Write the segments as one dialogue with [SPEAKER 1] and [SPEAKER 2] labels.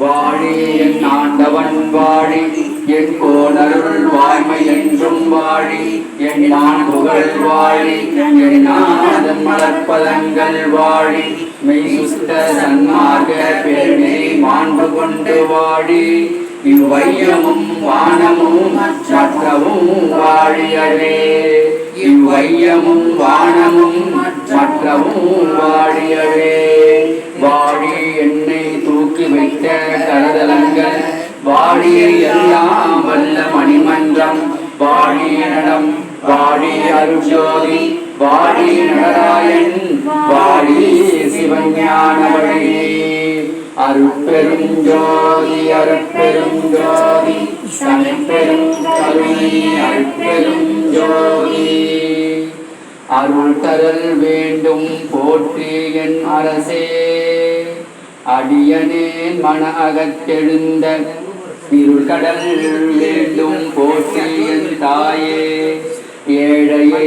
[SPEAKER 1] வாழி என் ஆண்டவன் வாழி என் கோணருள் வாய்மை என்றும் வாழி என் நான் புகழ் வாழி என் நாதன் மலர்ப்பதங்கள் வாழி மெய் சுத்த சன்மார்க பெருமை மாண்பு கொண்டு வாழி. இவ்வையமும் வானமும் மற்றவும் வாழியவே. இவ்வையமும் வானமும் மற்றவும் வாழியவே. தூக்கி வைத்த கரதலங்கள் எல்லாம் வல்ல மணிமன்றம். வாழிய நடம் வாழிய அருஜோதி வாழிய நடராயன் வாழிய சிவஞான வழி அருட்பெரும் ஜோதி அருட்பெரும் கருணை அருட்பெரும் அருள் தரல் வேண்டும் போற்றி என் அரசே. அடியனேன் மன அகத்தெழுந்த இருள்கடல் வேண்டும் போற்றி என் தாயே. ஏழையே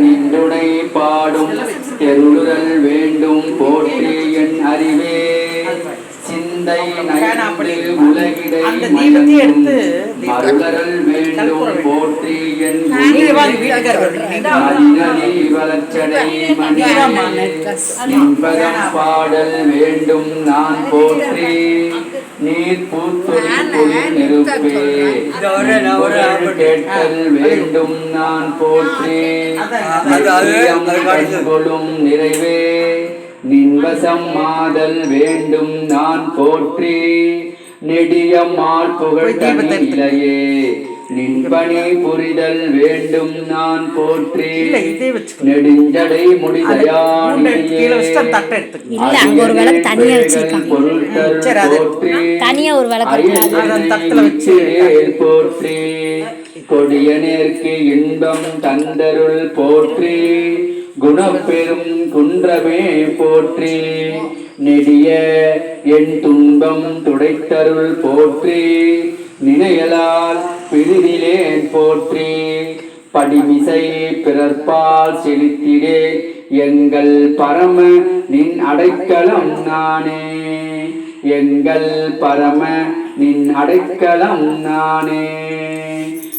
[SPEAKER 1] நின்றுடை பாடும் தெருளுதல் வேண்டும் போற்றி என் அறிவே. சிந்தை உலகிடை மருளரல் வேண்டும் போற்றி என் நின்பதம் பாடல் வேண்டும் நான் போற்றி. நீர் நெருப்பே. நின்புகழ் கேட்டல் வேண்டும் நான் போற்றி. கண்கொளும் நிறைவே. நின்வசம் மாதல் வேண்டும் நான் போற்றி. நெடியம்மாள் புகழ் தனியிலையே நின்பணி புரிதல் வேண்டும் நான் போற்றி. நெடுஞ்சடை
[SPEAKER 2] மூணு
[SPEAKER 1] முடிதயானியே
[SPEAKER 2] கீழே வச்சுட்டு தட்டை எடுத்துக்கோ.
[SPEAKER 3] இல்ல, அங்க ஒரு விளக்கு தனியா ஒரு விளக்கு
[SPEAKER 1] போற்றி. கொடியனேற்கு இன்பம் தந்தருள் போற்றி. குணப்பெரும் குன்றமே போற்றி நெடிய என் துன்பம் துடைத்தருள் போற்றி நினையலால் பிரிதிலேன் போற்றி படிமிசை பிறர்பால் செலுத்திடே எங்கள் பரம நின் அடைக்கலம் நானே. எங்கள் பரம நின் அடைக்கலம் நானே.